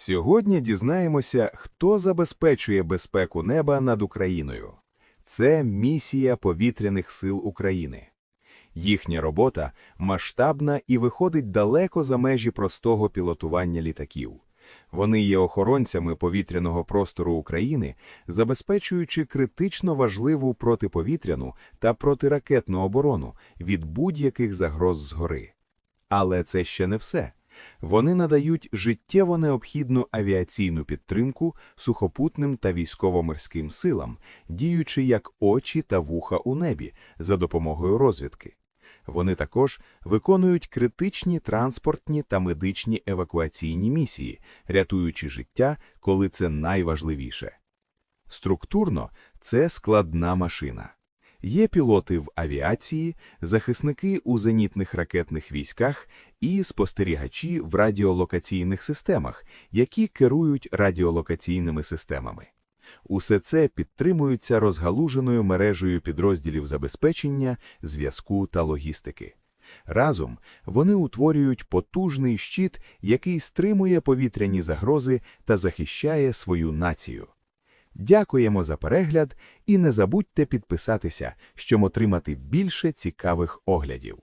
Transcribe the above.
Сьогодні дізнаємося, хто забезпечує безпеку неба над Україною. Це місія повітряних сил України. Їхня робота масштабна і виходить далеко за межі простого пілотування літаків. Вони є охоронцями повітряного простору України, забезпечуючи критично важливу протиповітряну та протиракетну оборону від будь-яких загроз згори. Але це ще не все. Вони надають життєво необхідну авіаційну підтримку сухопутним та військово-морським силам, діючи як очі та вуха у небі за допомогою розвідки. Вони також виконують критичні транспортні та медичні евакуаційні місії, рятуючи життя, коли це найважливіше. Структурно це складна машина. Є пілоти в авіації, захисники у зенітних ракетних військах і спостерігачі в радіолокаційних системах, які керують радіолокаційними системами. Усе це підтримується розгалуженою мережею підрозділів забезпечення, зв'язку та логістики. Разом вони утворюють потужний щит, який стримує повітряні загрози та захищає свою націю. Дякуємо за перегляд і не забудьте підписатися, щоб отримати більше цікавих оглядів.